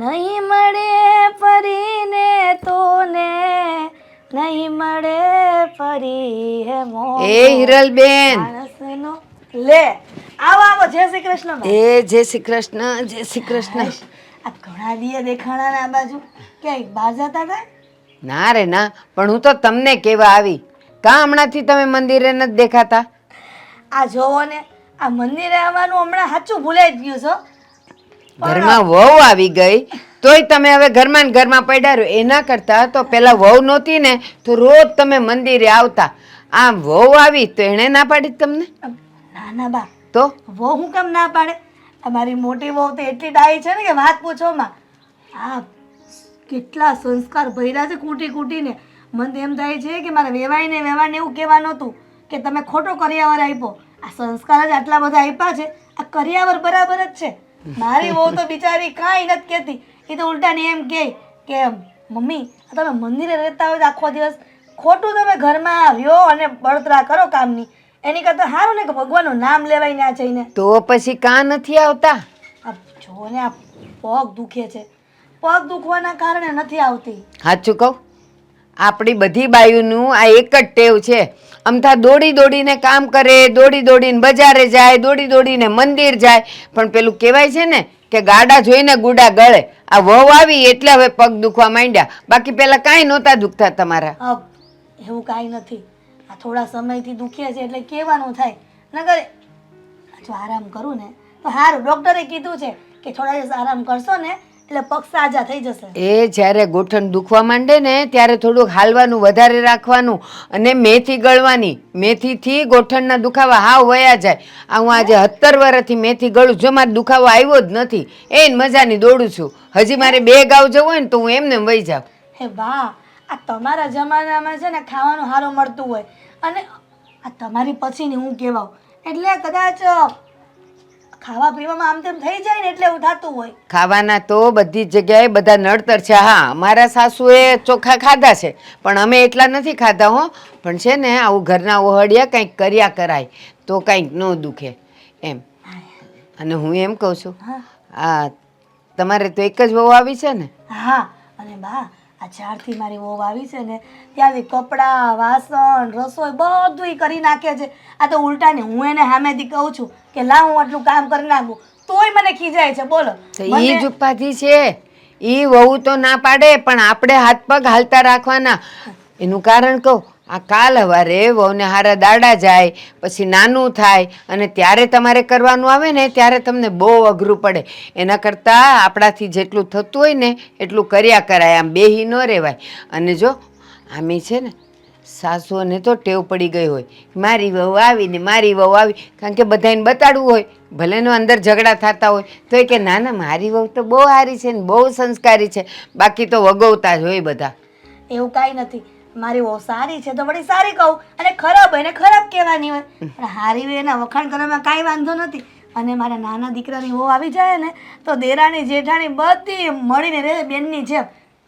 નહીં મળે ફરીને તોને નહીં મળે ફરી હે મો એ હિરલ બેન લે આવો આવો જય શ્રી કૃષ્ણ. એ જય શ્રી કૃષ્ણ જય શ્રી કૃષ્ણ. આ ઘણા દિયે દેખાણા ને આ બાજુ. ક્યાંય બહાર જતા હતા? ના રે ના. પણ હું તો તમને કેવા આવી. કા હમણાંથી તમે મંદિરે નથી દેખાતા? આ જોવો ને આ મંદિરે આવવાનું હમણાં સાચું ભૂલાઈ જ ગયું છો ઘરમાં વહુ આવી ગઈ તોય તમે હવે ઘરમાં ને ઘરમાં પડ્યા રહ્યો એના કરતા તો પેલા વહુ નહોતી ને તો રોજ તમે મંદિરે આવતા. આમ વહુ આવી તો એણે ના પાડી તમને? ના ના બા. તો? વહુ હું કેમ ના પાડે? અમારી મોટી વહુ તો એટલી ડાઈ છે ને કે વાત પૂછોમાં આ કેટલા સંસ્કાર ભર્યા છે કૂટી કૂટીને. મને તો એમ થાય છે કે મારે વેવાઈને વેવાઈને એવું કહેવા નહોતું કે તમે ખોટો કરિયાવર આપ્યો. આ સંસ્કાર જ આટલા બધા આપ્યા છે. આ કરિયાવર બરાબર જ છે. મારી બહુ તો બિચારી કાંઈ નથી કહેતી. એ તો ઉલટાને એમ કહે કે મમ્મી તમે મંદિરે રહેતા હોય આખો દિવસ ખોટું તમે ઘરમાં આવ્યો અને બળતરા કરો કામની. એની કરતાં સારું ને કે ભગવાનનું નામ લેવાય ના જઈને. તો પછી કાં નથી આવતા? આ જો ને આ પગ દુખે છે. પગ દુખવાના કારણે નથી આવતી. સાચું કહું? આપણી બધી બાયુનું આ એક જ ટેવ છે. અમથા દોડી દોડીને કામ કરે, દોડી દોડીને બજારે જાય, દોડી દોડીને મંદિર જાય. પણ પેલું કહેવાય છે ને કે ગાડા જોઈને ગુડા ગળે. આ વહુ આવી એટલે હવે પગ દુખવા માંડ્યા. બાકી પેલા કાંઈ નહોતા દુખતા તમારા. એવું કાંઈ નથી. આ થોડા સમયથી દુખ્યા છે એટલે કહેવાનું થાય. નગર જો આરામ કરું ને, તો સારું ડૉક્ટરે કીધું છે કે થોડા દિવસ આરામ કરશો ને એટલે પગ સાજા થઈ જશે. એ જ્યારે ગોઠણ દુખવા માંડે ને ત્યારે થોડુંક હાલવાનું વધારે રાખવાનું અને મેથી ગળવાની. મેથીથી ગોઠણના દુખાવા હાવ વયા જાય. આ હું આજે સત્તર વર્ષથી મેથી ગળું જો મારે દુખાવો આવ્યો જ નથી. એ મજાની દોડું છું. હજી મારે બે ગાવ જવું હોય ને તો હું એમને વહી જાઉં. હે વાહ આ તમારા જમાનામાં છે ને ખાવાનું સારું મળતું હોય. અને આ તમારી પછીની હું કહેવાઉં. એટલે કદાચ ખાવા પીવામાં આમ તેમ થઈ જાય ને એટલે એવું થતું હોય. ખાવાના તો બધી જગ્યાએ બધા નડતર છે. હા મારા સાસુએ ચોખા ખાધા છે પણ અમે એટલા નથી ખાધા હો. પણ છે ને આવું ઘરના ઓહળિયા કંઈક કર્યા કરાય તો કંઈક ન દુખે એમ. અને હું એમ કહું છું હા. આ તમારે તો એક જ વહુ આવી છે ને? હા અને બા આ જ્યારથી મારી વહુ આવી છે ને ત્યાંથી કપડાં વાસણ રસોઈ બધું કરી નાખે છે. આ તો ઉલટા ને હું એને સામેથી કહું છું કે લા હું આટલું કામ કરી નાખું. તોય મને ખીજાય છે બોલો. એ ઈ જ ઉપાધિ છે. એ વહુ તો ના પાડે પણ આપણે હાથ પગ હાલતા રાખવાના. એનું કારણ કહું આ કાલ હવારે વહુને હારા દાડા જાય, પછી નાનું થાય, અને ત્યારે તમારે કરવાનું આવે ને ત્યારે તમને બહુ અઘરું પડે. એના કરતાં આપણાથી જેટલું થતું હોય ને એટલું કર્યા કરાય, આમ બેહી ન રહેવાય અને જો, આમે છે ને, સાસુઓને તો ટેવ પડી ગઈ હોય. મારી વહુ આવી ને મારી વહુ આવી, કારણ કે બધાને બતાડવું હોય. ભલેનો અંદર ઝઘડા થતા હોય તો એ કે ના ના, મારી વહુ તો બહુ સારી છે ને બહુ સંસ્કારી છે. બાકી તો વગવતા જ હોય બધા. એવું કાંઈ નથી. મારી વહુ સારી છે તો વળી સારી કહું. અને ખરાબ હોય ને ખરાબ કહેવાની હોય. પણ હારી હોય એના વખાણ કરવામાં કાંઈ વાંધો નથી. અને મારા નાના દીકરાની વહુ આવી જાય ને તો દેરાણી જેઠાણી બધી મળીને રહે બેનની જેમ.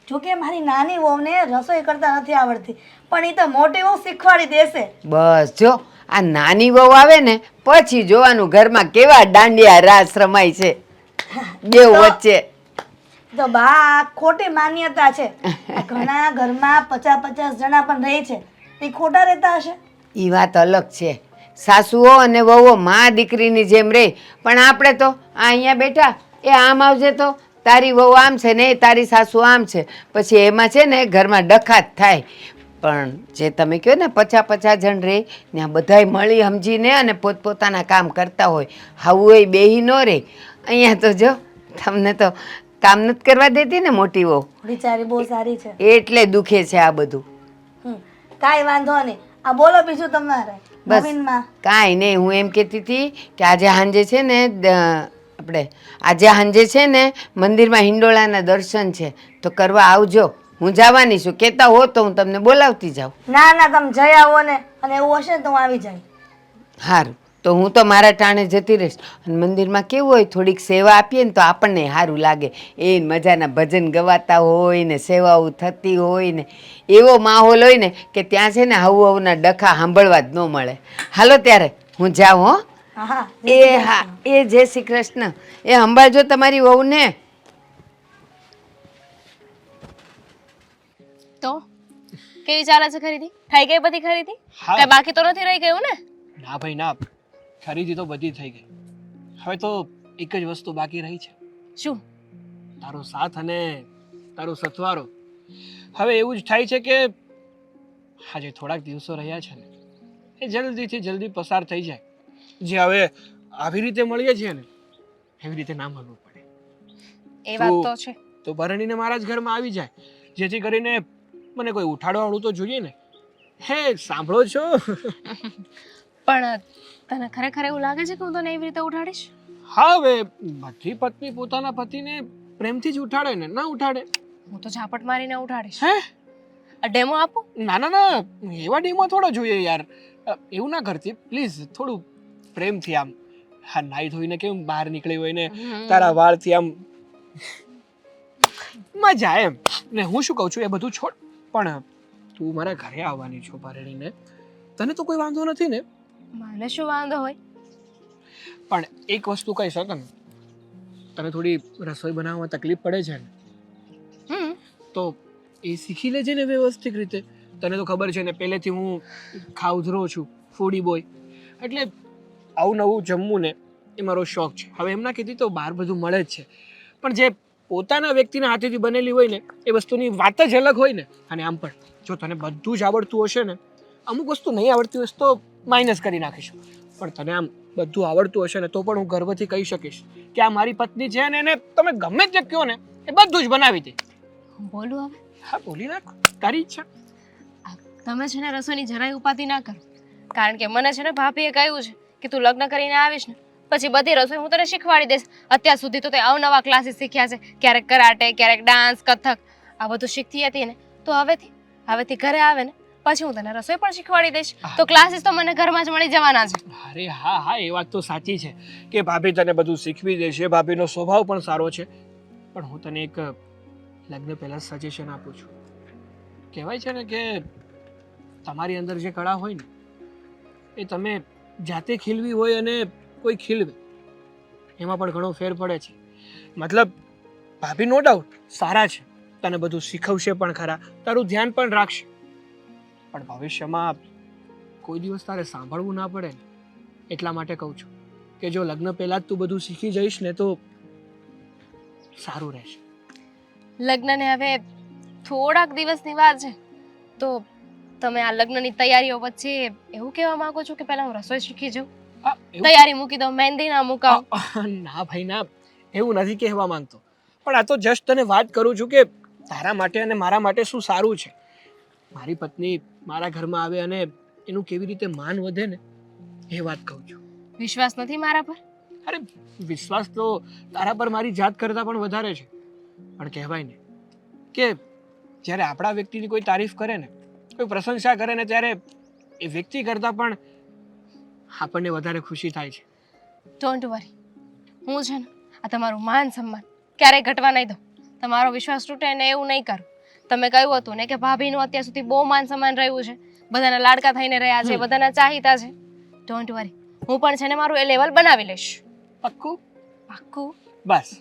જોકે મારી નાની વહુને રસોઈ કરતા નથી આવડતી. પણ એ તો મોટી વહુ શીખવાડી દેશે. બસ જો આ નાની વહુ આવે ને પછી જોવાનું ઘરમાં કેવા દાંડિયા રાસ રમાય છે. બે વચ્ચે. તો બા ખોટી માન્યતા છે. ઘણા ઘરમાં પચાસ પચાસ જણા પણ રહે છે. એ ખોટા રહેતા હશે? એ વાત અલગ છે. સાસુઓ અને વહુઓ માં દીકરીની જેમ રહે પણ આપણે તો આ અહીંયા બેઠા, એ આમ આવજે તો. તારી વહુ આમ છે ને તારી સાસુ આમ છે. પછી એમાં છે ને ઘરમાં ડખાત થાય. પણ જે તમે કહો ને પચાસ પચાસ જણ રહે ત્યાં બધાય મળી સમજીને અને પોતપોતાના કામ કરતા હોય. હાવું એ બેહી ન રહે અહીંયા તો જો, તમને તો કામ નથી કરવા દેતી ને મોટી વહુ. બિચારી બહુ સારી છે. એટલે દુખે છે આ બધું. હમ, કાંઈ વાંધો નહીં. આ બોલો બીજું તમારે બસ. કાંઈ નહીં હું એમ કહેતી હતી કે આજે સાંજે છે ને આપણે આજે સાંજે છે ને મંદિરમાં હિંડોળાના દર્શન છે. તો કરવા આવજો. હું જવાની છું. કહેતા હો તો હું તમને બોલાવતી જાઉં. ના ના તમે જઈ આવો ને અને એવું હશે તો હું આવી જાય સારું તો હું તો મારા ટાણે જતી રહીશ. અને મંદિરમાં કેવું હોય થોડીક સેવા આપીએ ને તો આપણને સારું લાગે. એ મજાના ભજન ગવાતા હોય ને સેવાઓ થતી હોય ને એવો માહોલ હોય ને કે ત્યાં છે ને હવું હવના ડખા સાંભળવા જ ન મળે. હાલો ત્યારે હું જાઉં હો. એ હા એ જય શ્રી કૃષ્ણ. એ સંભાળજો તમારી વહુને. તો કેવી ચાલે છે ખરીદી? થઈ ગઈ બધી ખરીદી. કઈ બાકી તો નથી રહી ગયું ને? ના ભાઈ ના. ખરીદી તો બધી થઈ ગઈ. હવે તો એક જ વસ્તુ બાકી રહી છે. શું? તારો સાથ અને તારો સથવારો. હવે એવું જ થાય છે કે આજે થોડાક દિવસો રહ્યા છે ને એ જલ્દીથી જલ્દી પસાર થઈ જાય. જે હવે આવી રીતે મળીએ છીએ ને એવી રીતે ના મળવું પડે. એ વાત તો- છે. તો ભરણીને મારા જ ઘરમાં આવી જાય. જેથી કરીને મને કોઈ ઉઠાડવાવાળું તો જોઈએ ને. હે સાંભળો છો? પણ તને ખરેખર એવું લાગે છે કે હું તને એવી રીતે ઉઠાડીશ? હા હવે બધી પત્ની પોતાના પતિને પ્રેમથી જ ઉઠાડે ને ના ઉઠાડે. હું તો ઝાપટ મારીને ઉઠાડીશ. હે? આ ડેમો આપો. ના ના ના એવા ડેમો થોડો જોઈએ યાર. એવું ના કરતી પ્લીઝ થોડું પ્રેમથી આમ. હા નાઈ ધોઈને કેમ બહાર નીકળી હોય ને તારા વાળથી આમ. મજા એમ. ને હું શું કહું છું એ બધું છોડ. પણ તું મારા ઘરે આવવાની છો પરણીને તને તો કોઈ વાંધો નથી ને? મને શું વાંધો હોય? પણ એક વસ્તુ કહી શકો ને તને થોડી રસોઈ બનાવવામાં તકલીફ પડે છે ને તો એ શીખી લેજે ને વ્યવસ્થિત રીતે. તને તો ખબર છે ને પહેલેથી હું ખાઉધરો છું ફૂડી બોય એટલે આવું નવું જમવું ને એ મારો શોખ છે. હવે એમ ના કીધી તો બહાર બધું મળે જ છે. પણ જે પોતાના વ્યક્તિના હાથેથી બનેલી હોય ને એ વસ્તુની વાત જ અલગ હોય ને. અને આમ પણ જો તને બધું જ આવડતું હશે ને અમુક વસ્તુ નહીં આવડતી હોય તો માઇનસ કરી નાખીશું. પણ તને આમ બધું આવડતું હશે ને તો પણ હું ગર્વથી કહી શકીશ કે આ મારી પત્ની છે ને એને તમે ગમે તે કહો ને એ બધું જ બનાવી દે. બોલું હવે. હા બોલી નાખ તારી ઈચ્છા. તમે છે ને રસોઈની જરાય ઉપાધિ ના કરો. કારણ કે મને છે ને ભાભીએ કહ્યું છે કે તું લગ્ન કરીને આવીશ ને પછી બધી રસોઈ હું તને શીખવાડી દઈશ. અત્યાર સુધી તો તે અવનવા ક્લાસીસ શીખ્યા છે. ક્યારેક કરાટે ક્યારેક ડાન્સ કથક. આ બધું શીખતી હતી ને તો હવેથી હવેથી ઘરે આવે ને પછી હું તને રસોઈ પણ શીખવાડી દઈશ. તો ક્લાસીસ તો મને ઘરમાં જ મળી જવાના છે. અરે હા હા એ વાત તો સાચી છે કે ભાભી તને બધું શીખવી દેશે. ભાભીનો સ્વભાવ પણ સારો છે. પણ હું તને એક લગ્ન પહેલાં સજેશન આપું છું. કહેવાય છે ને કે તમારી અંદર જે કળા હોય ને એ તમે જાતે ખીલવી હોય અને કોઈ ખીલવે એમાં પણ ઘણો ફેર પડે છે. મતલબ ભાભી નો ડાઉટ સારા છે. તને બધું શીખવશે પણ ખરા. તારું ધ્યાન પણ રાખશે. પણ ભવિષ્યમાં કોઈ દિવસ તારે સાંભળવું ના પડે ને. એટલા માટે કહું છું કે જો લગ્ન પહેલાં જ તું બધું શીખી જઈશ ને તો સારું રહેશે. લગ્નને હવે થોડાક દિવસની વાર છે. તો તમે આ લગ્નની તૈયારીઓ વચ્ચે એવું કહેવા માંગો છો કે પહેલા હું રસોઈ શીખી જાઉં? તૈયારી મૂકી દઉં મહેંદી ના મુકાવ ના ભાઈ ના. એવું નથી કહેવા માંગતો. પણ આ તો જસ્ટ તને વાત કરું છું કે તારા માટે અને મારા માટે શું સારું છે? મારી પત્ની મારા ઘરમાં આવે અને એનું કેવી રીતે માન વધે ને એ વાત કહું છું. વિશ્વાસ નથી મારા પર? અરે વિશ્વાસ તો તારા પર મારી જાત કરતાં પણ વધારે છે. પણ કહેવાય ને કે જ્યારે આપણા વ્યક્તિની કોઈ તારીફ કરે ને કોઈ પ્રશંસા કરે ને ત્યારે એ વ્યક્તિ કરતાં પણ આપણને વધારે ખુશી થાય છે. ડોન્ટ વરી હું છે ને આ તમારું માન સન્માન ક્યારેય ઘટવા નહીં દઉં. તમારો વિશ્વાસ તૂટે ને એવું નહીં કરું. તમે કહ્યું હતું ને કે ભાભીનું અત્યાર સુધી બહુ માન સમાન રહ્યું છે. બધાના લાડકા થઈને રહ્યા છે. બધાના ચાહીતા છે. ડોન્ટ વરી હું પણ છે ને મારું એ લેવલ બનાવી લઈશ. પાક્કું? પાક્કું. બસ.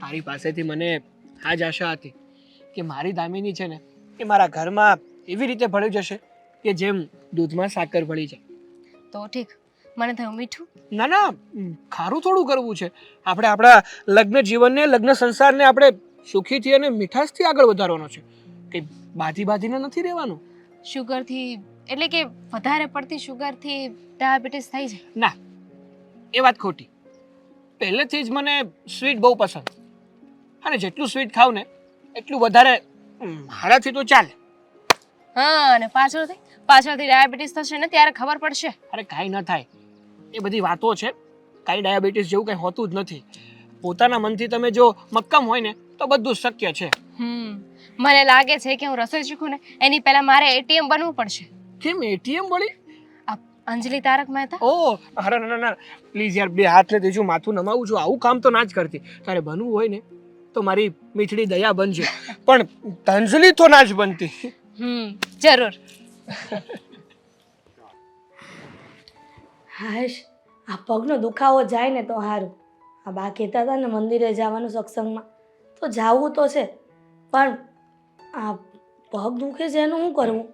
તારી પાસેથી મને આ જ આશા હતી કે મારી દામિની છે ને એ મારા ઘરમાં એવી રીતે ભળી જશે કે જેમ દૂધમાં સાકર ભળી જાય. તો ઠીક. મને થયું મીઠું? ના ના. ખારું થોડું કરવું છે. આપણે આપણા લગ્ન જીવનને લગ્ન સંસારને આપણે સુખીથી અને મીઠાશથી આગળ વધારવાનો છે. કે બાજી બાજીને નથી રહેવાનું? શુગરથી એટલે કે વધારે પડતી શુગરથી ડાયાબિટીસ થઈ જાય. ના એ વાત ખોટી. પહેલેથી જ મને સ્વીટ બહુ પસંદ. અને જેટલું સ્વીટ ખાવ ને એટલું વધારે મારાથી તો ચાલે. હા અને પાછળથી પાછળથી ડાયાબિટીસ થશે ને ત્યારે ખબર પડશે. અરે કાંઈ ન થાય. એ બધી વાતો છે. કાંઈ ડાયાબિટીસ જેવું કંઈ હોતું જ નથી. પોતાના મનથી તમે જો મક્કમ હોય ને તો બધું શક્ય છે. હમ. મને લાગે છે કે હું રસોઈ શીખું ને એની પહેલા મારે એટીએમ બનવું પડશે. કેમ એટીએમ આ અંજલિ તારક મહેતા? ઓ અરે ના ના પ્લીઝ યાર બે હાથ ને દેજો માથું નમાવું છું આવું કામ તો ના જ કરતી. તારે બનવું હોય ને તો મારી મીઠડી દયા બનશે પણ તંજલી તો ના જ બનતી. હમ જરૂર. હાશ આ પગનો દુખાવો જાય ને તો સારું આ બા કહેતા હતા ને મંદિરે જવાનું સત્સંગમાં. તો જાવું તો છે પણ આ પગ દુખે છે એનું શું કરવું?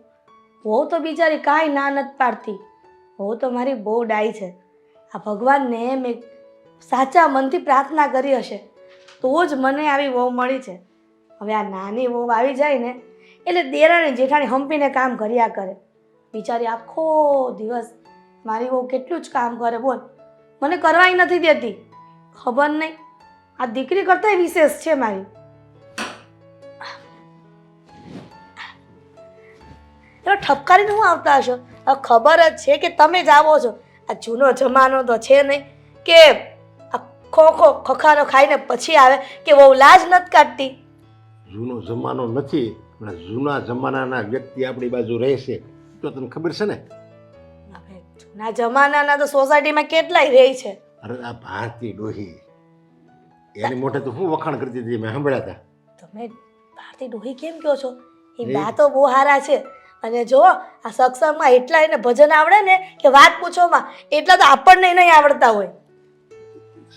બહુ તો બિચારી કાંઈ ના નથી પાડતી. બહુ તો મારી બહુ ડાય છે. આ ભગવાનને મેં સાચા મનથી પ્રાર્થના કરી હશે. તો જ મને આવી વહુ મળી છે. હવે આ નાની વહુ આવી જાય ને, એટલે દેરાણી જેઠાણી હંપીને કામ કર્યા કરે. બિચારી આખો દિવસ મારી વહુ કેટલું જ કામ કરે, બોલ. મને કરવાય નથી દેતી. ખબર નહીં. આ દીકરી કરતાંય વિશેષ છે મારી. એવા ઠપકારીને હું આવતા હશો? ખબર જ છે કે તમે જ આવો છો. આ જૂનો જમાનો તો છે નહીં કે આ ખોખો ખો ખાઈને પછી આવે કે બહુ લાજ નથી કાઢતી? જૂનો જમાનો નથી પણ જૂના જમાનાના વ્યક્તિ આપણી બાજુ રહેશે. તો તને ખબર છે ને? જૂના જમાનાના તો સોસાયટીમાં કેટલાય રહે છે. અરે આ ભારતી ડોહી. એની મોઢે તો હું વખાણ કરતી હતી મેં સાંભળ્યા હતા. તમે ભારતી ડોહી કેમ કહો છો? એ વાતો બહુ હારા છે. અને જો આ સત્સંગમાં એટલા એને ભજન આવડે ને કે વાત પૂછોમાં. એટલા તો આપણને નહીં આવડતા હોય.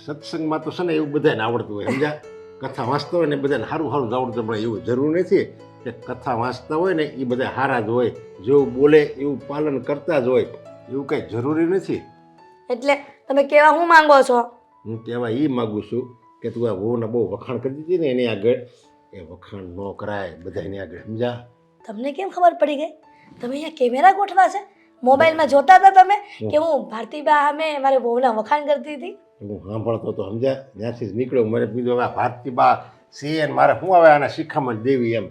સત્સંગમાં તો છે ને એવું બધાને આવડતું હોય સમજા કથા વાંચતા હોય ને બધાને સારું સારું જ આવડતું પણ એવું જરૂર નથી કે કથા વાંચતા હોય ને એ બધા સારા જ હોય જેવું બોલે એવું પાલન કરતા જ હોય એવું કંઈ જરૂરી નથી. એટલે તમે કેવા હું માંગો છો? હું કહેવા એ માગું છું કે તું આ વહુને બહુ વખાણ કરી દીધી ને એની આગળ. એ વખાણ ન કરાય બધાની આગળ સમજા તમને કેમ ખબર પડી ગઈ? તમે અહીંયા કેમેરા ગોઠવા છે? મોબાઈલમાં જોતા હતા તમે કે હું ભારતીબા અમે મારે બહુના વખાણ કરતી હતી? હું સાંભળતો તો સમજ્યા. ત્યાંથી નીકળ્યો. મને કીધું, હવે આ ભારતી બા છે અને મારે શું આવે આના શિખામણ દેવી એમ?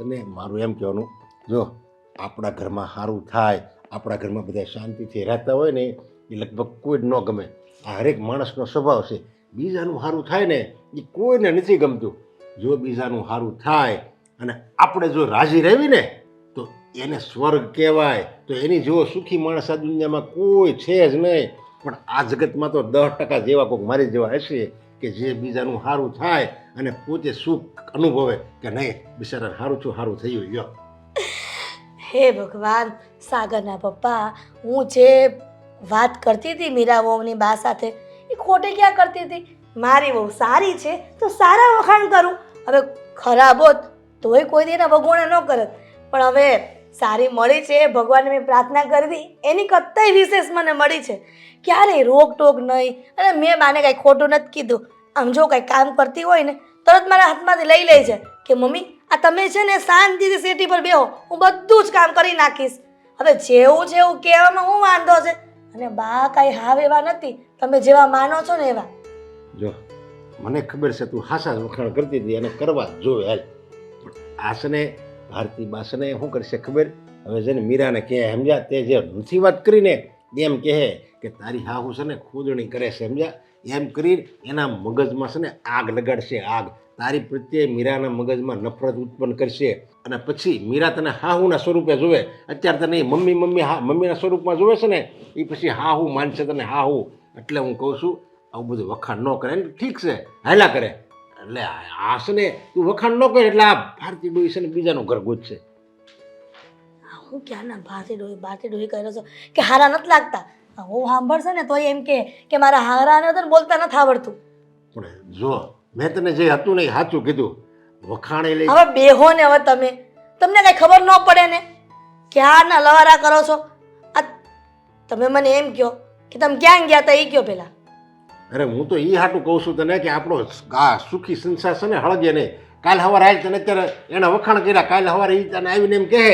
અને મારું એમ કહેવાનું, જો, આપણા ઘરમાં સારું થાય, આપણા ઘરમાં બધા શાંતિથી રહેતા હોય ને, એ લગભગ કોઈ જ ન ગમે. આ હરેક માણસનો સ્વભાવ છે. બીજાનું સારું થાય ને, એ કોઈને નથી ગમતું. જો બીજાનું સારું થાય અને આપણે જો રાજી રહેવી ને તો એને સ્વર્ગ કહેવાય. તો એની જેવો સુખી માણસ આ દુનિયામાં કોઈ છે જ નહીં. પણ આ જગતમાં તો દસ ટકા જેવા કોઈક મારી જેવા હશે કે જે બીજાનું સારું થાય અને પોતે સુખ અનુભવે કે નહીં. બિચારા સારું છું સારું થયું યો હે ભગવાન, સાગરના પપ્પા, હું જે વાત કરતી હતી મીરા વહુની બા સાથે, એ ખોટી ક્યાં કરતી હતી? મારી બહુ સારી છે તો સારા વખાણ કરું. હવે ખરાબ હોત તોય કોઈ દી એના ભગવાને ન કરત પણ હવે સારી મળી છે, ભગવાનને મેં પ્રાર્થના કરી એની કત્તાય વિશેષ મને મળી છે. ક્યારેય રોક ટોક નહીં. અને મેં બાને કાંઈ ખોટું નથી કીધું. આમ જો કાંઈ કામ કરતી હોય ને, તરત મારા હાથમાંથી લઈ લે છે કે, મમ્મી, આ તમે છે ને શાંતિથી સેટી પર બેહો. હું બધું જ કામ કરી નાખીશ. હવે જેવું એવું કહેવામાં હું વાંધો છે? અને બા કાંઈ હાવ એવા નથી. તમે જેવા માનો છો ને એવા. જો, મને ખબર છે તું હાસા વખાણ કરતી હતી અને કરવા જ જોવે હાલ. આસને ભારતી બાસને શું કરશે ખબર? હવે છે ને મીરાને કહે, સમજ્યા? તે જે નથી વાત કરીને એમ કહે કે તારી હાહુ છે ને ખોદણી કરે છે, સમજ્યા? એમ કરીને એના મગજમાં છે ને આગ લગાડશે, આગ. તારી પ્રત્યે મીરાના મગજમાં નફરત ઉત્પન્ન કરશે. અને પછી મીરા તને હાહુના સ્વરૂપે જોવે. અત્યારે તને એ મમ્મી મમ્મી, હા, મમ્મીના સ્વરૂપમાં જોવે છે ને એ પછી હાહુ માનશે તને હાહુ. એટલે હું કહું છું, આવું બધું વખાણ ન કરે. ઠીક છે હેલા કરે. એટલે આસને તું વખાણ ન કરે એટલે આ ભારતી ડોઈ છે ને બીજાનું ઘર ગોતશે. આ હું ક્યારના ભારતી ડોહી ભારતી ડોહી કર્યો છો? કે હારા નથી લાગતા? હું સાંભળશે ને તો એમ કે કે મારા હારા ને તો બોલતા નથી આવડતું. પણ જો મેં તને જે હતું ને એ સાચું કીધું. વખાણે લઈ હવે બેહો ને હવે તમે. તમને કઈ ખબર ન પડે ને? ક્યારના લવારા કરો છો? આ તમે મને એમ કહો કે તમે ક્યાં ગયા હતા એ કહો પેલા. અરે હું તો એ હાટું કહું છું તને કે આપણો આ સુખી સંસાર છે ને હળગે નહીં કાલ સવારે આવી તને અત્યારે એના વખાણ કર્યા. કાલ સવારે એ તને આવીને એમ કહે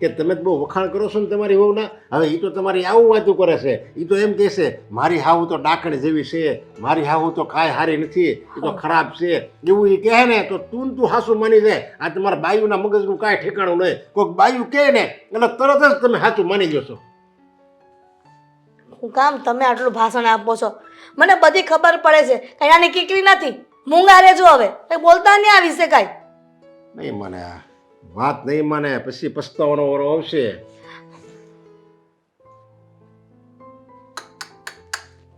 કે તમે બહુ વખાણ કરો છો ને તમારી વહુના. હવે એ તો તમારી આવું વાતું કરે છે. એ તો એમ કહેશે મારી હાહુ તો ડાકણ જેવી છે. મારી હાહુ તો કાંઈ હારી નથી. એ તો ખરાબ છે. એવું એ કહે ને, તો તું તું હાસું માની જાય આ તમારા બાયુના મગજનું કાંઈ ઠેકાણું નહીં. કોઈક બાયુ કહે ને, એટલે તરત જ તમે સાચું માની જશો કામ તમે આટલું ભાષણ આપો છો? મને બધી ખબર પડે છે. કઈ આની કીકરી નથી. મૂંગા રહેજો હવે. કઈ બોલતા નહીં આ વિશે કાંઈ. નહીં મને વાત નહીં મને. પછી પસ્તાવાનો વારો આવશે.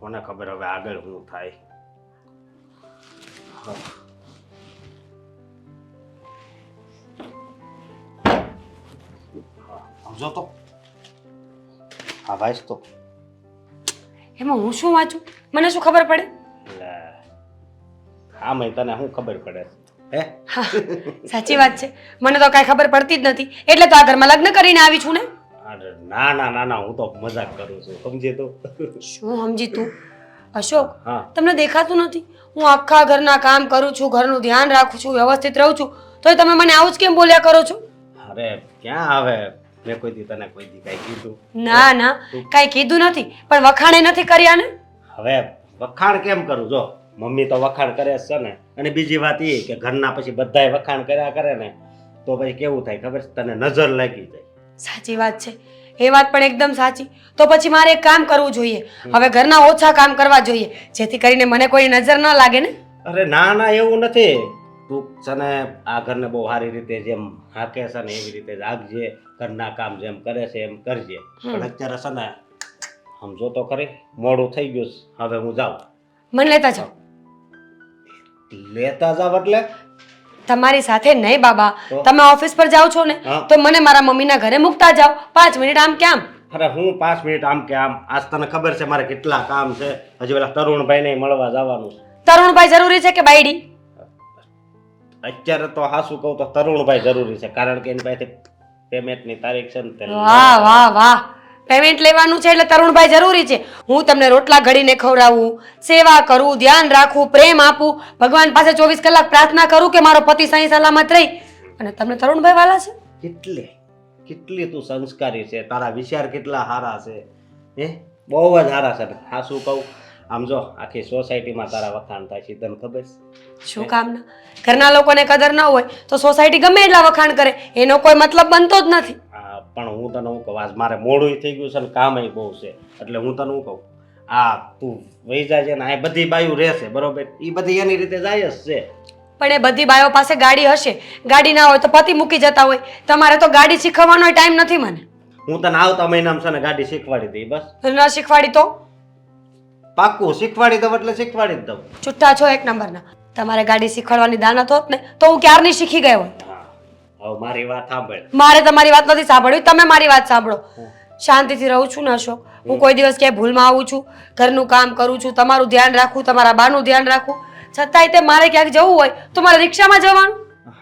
કોને ખબર હવે આગળ શું થાય? સમજો તો. હા વાંચ તો એમાં હું શું વાંચું? મને શું ખબર પડે? હા મેં તને શું ખબર પડે? હે? હા સાચી વાત છે. મને તો કાંઈ ખબર પડતી જ નથી. એટલે તો આ ઘરમાં લગ્ન કરીને આવી છું ને? અરે ના ના ના ના હું તો મજાક કરું છું. સમજે તો? શું સમજી તું? અશોક હા. તમને દેખાતું નથી? હું આખા ઘરના કામ કરું છું ઘરનું ધ્યાન રાખું છું વ્યવસ્થિત રહું છું. તોય તમે મને આવું જ કેમ બોલ્યા કરો છો? અરે ક્યાં આવે? મેં કોઈ દી તને કોઈ દી કાંઈ કીધું. ના ના કાંઈ કીધું નથી પણ વખાણે નથી કર્યા ને? હવે વખાણ કેમ કરું? જો મમ્મી તો વખાણ કરે જ છે ને. અને બીજી વાત એ કે ઘરના પછી બધાય વખાણ કર્યા કરે ને તો પછી કેવું થાય ખબર છે? તને નજર લાગી જાય. સાચી વાત છે. એ વાત પણ એકદમ સાચી. તો પછી મારે એક કામ કરવું જોઈએ. હવે ઘરના ઓછા કામ કરવા જોઈએ જેથી કરીને મને કોઈ નજર ન લાગે ને? અરે ના ના એવું નથી. તું છે ને આ ઘરને બહુ સારી રીતે જેમ હાકે છે ને એવી રીતે રાખજે ઘરના કામ જેમ કરે છે એમ કરજે. પણ અત્યારે છે ને સમજો તો ખરી મોડું થઈ ગયું હવે હું જાઉં. મને લેતા જાઓ. લેતા જાવ એટલે? તમારી સાથે નહીં બાબા. તમે ઓફિસ પર જાઓ છો ને તો મને મારા મમ્મીના ઘરે મૂકતા જાઓ. પાંચ મિનિટ આમ કેમ? અરે હું પાંચ મિનિટ આમ કે આમ. આજ તને ખબર છે મારે કેટલા કામ છે. હજી પેલા તરુણભાઈને મળવા જવાનું તરુણભાઈ જરૂરી છે કે બાયડી? અત્યારે તો હાસુ કહું તો તરુણભાઈ જરૂરી છે કારણ કે એની પાસે પેમેન્ટની તારીખ છે ને તે વાહ વાહ વાહ. પેમેન્ટ લેવાનું છે એટલે તરુણભાઈ જરૂરી છે. હું તમને રોટલા ઘડીને ખવડાવું સેવા કરું ધ્યાન રાખું પ્રેમ આપું. ભગવાન પાસે ચોવીસ કલાક પ્રાર્થના કરું કે મારો પતિ સહી સલામત રહી. અને તમને તરુણભાઈ વાલા છે? કેટલી? કેટલી તું સંસ્કારી છે? તારા વિચાર કેટલા સારા છે? હે? બહુ જ સારા છે. હા શું કહું આમ જો આખી સોસાયટીમાં તારા વખાણ થાય છે તને ખબર છે? શું કામના? ઘરના લોકોને કદર ન હોય તો સોસાયટી ગમે એટલા વખાણ કરે એનો કોઈ મતલબ બનતો જ નથી. આ પણ હું તને હું કહું આજ મારે મોડું થઈ ગયું છે ને કામય બહુ છે એટલે હું તને હું કહું આ તું વહી જાય છે ને આ બધી બાયું રહેશે બરોબર? એ બધી એની રીતે જાય જ છે. પણ એ બધી બાયો પાસે ગાડી હશે ગાડી ના હોય તો પતિ મૂકી જતા હોય તમારે તો ગાડી શીખવવાનો ટાઈમ નથી મને. હું તને આવતા મહિનામાં છે ને ગાડી શીખવાડી દઈ બસ. ન શીખવાડી તો? પાક્કું શીખવાડી દઉં એટલે શીખવાડી જ દઉં. છુટ્ટા છો એક નંબરના. તમારે ગાડી શીખવાડવાની દાનત હોત ને તો હું ક્યારની શીખી ગયો હોત? હવે મારી વાત સાંભળ. મારે તમારી વાત નથી સાંભળવી તમે મારી વાત સાંભળો. શાંતિથી રહું છું ને અશોક. હું કોઈ દિવસ ક્યાંય ભૂલમાં આવું છું ઘરનું કામ કરું છું તમારું ધ્યાન રાખું તમારા બાનું ધ્યાન રાખું. છતાંય તે મારે ક્યાંક જવું હોય તો મારે રિક્ષામાં જવાનું?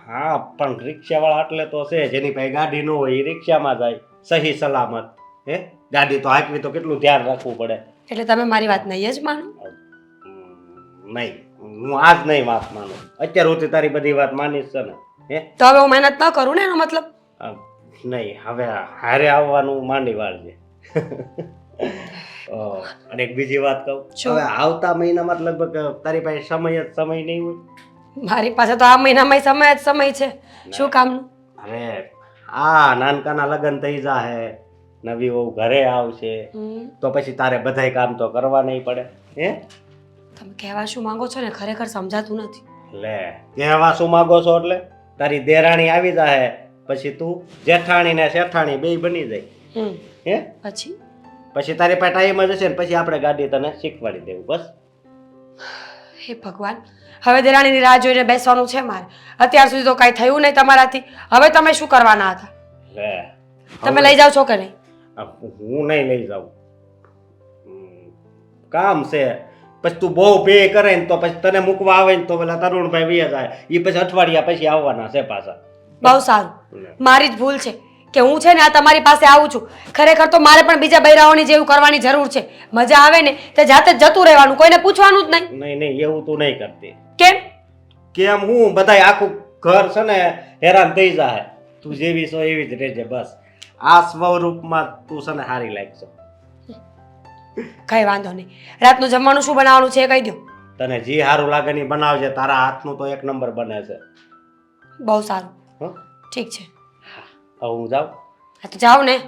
હા પણ રિક્ષાવાળા એટલે તો છે જેની પાસે ગાડી ન હોય એ રિક્ષામાં જાય સહી સલામત. હે? ગાડી તો હાંકવી તો કેટલું ધ્યાન રાખવું પડે. એટલે તમે મારી વાત નહીં જ માનો? નહીં. હું આજ નહીં વાત માનું. અત્યાર સુધી તારી બધી વાત માનીશ છે ને. હે? તો હવે હું મહેનત ન કરું ને એનો મતલબ? નહીં હવે હારે આવવાનું માંડી વાળજે. અને એક બીજી વાત કહું? હવે આવતા મહિનામાં લગભગ તારી પાસે સમય જ સમય નહીં હોય. મારી પાસે તો આ મહિનામાં સમય જ સમય છે. શું કામનું? અરે આ નાનકાના લગ્ન થઈ જાહે. નવી વહુ ઘરે આવશે તો પછી તારે બધાય કામ તો કરવા નહીં પડે હે? તમે કહેવા શું માંગો છો ને ખરેખર સમજાતું નથી. લે કહેવા શું માંગો છો એટલે? તારી દેરાણી આવી જાહે પછી તું જેઠાણી ને શેઠાણી બેય બની જાય હે? પછી? પછી તારી પાસે ટાઈમ જ હશે ને પછી આપણે ગાડી તને શીખવાડી દેવું બસ. હે ભગવાન હવે દેરાણીની રાહ જોઈને બેસવાનું છે મારે. અત્યાર સુધી તો કાંઈ થયું નહીં તમારાથી. હવે તમે શું કરવાના હતા? લે તમે લઈ જાઓ છો કે નહીં? હું નહીં લઈ જાઉં. કામ છે. પછી તું બહુ પે કરે ને તો પછી તને મૂકવા આવે ને તો પેલા તરુણભાઈ વ્યા જાય. એ પછી અઠવાડિયા પછી આવવાના છે પાછા. બહુ સારું. મારી જ ભૂલ છે કે હું છે ને આ તમારી પાસે આવું છું. ખરેખર તો મારે પણ બીજા બૈરાઓની જેવું કરવાની જરૂર છે. મજા આવે ને તે જાતે જ જતું રહેવાનું કોઈને પૂછવાનું જ નહીં. નહીં નહીં એવું તું નહીં કરતી. કેમ? કેમ હું? બધાય આખું ઘર છે ને હેરાન થઈ જાય. તું જેવી છો એવી જ રહેજે બસ. આ સ્વરૂપમાં તું સને હારી લાગશે. કઈ વાંધો નહીં. રાતનું જમવાનું શું બનાવવાનું છે એ કહી દો. તને જે સારું લાગે ને બનાવજે તારા હાથનું તો એક નંબર બને છે. બહુ સારું. હં? ઠીક છે. હવે હું જાઉં? હા તો જાઓ ને.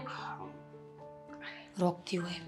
રોકતી હોય.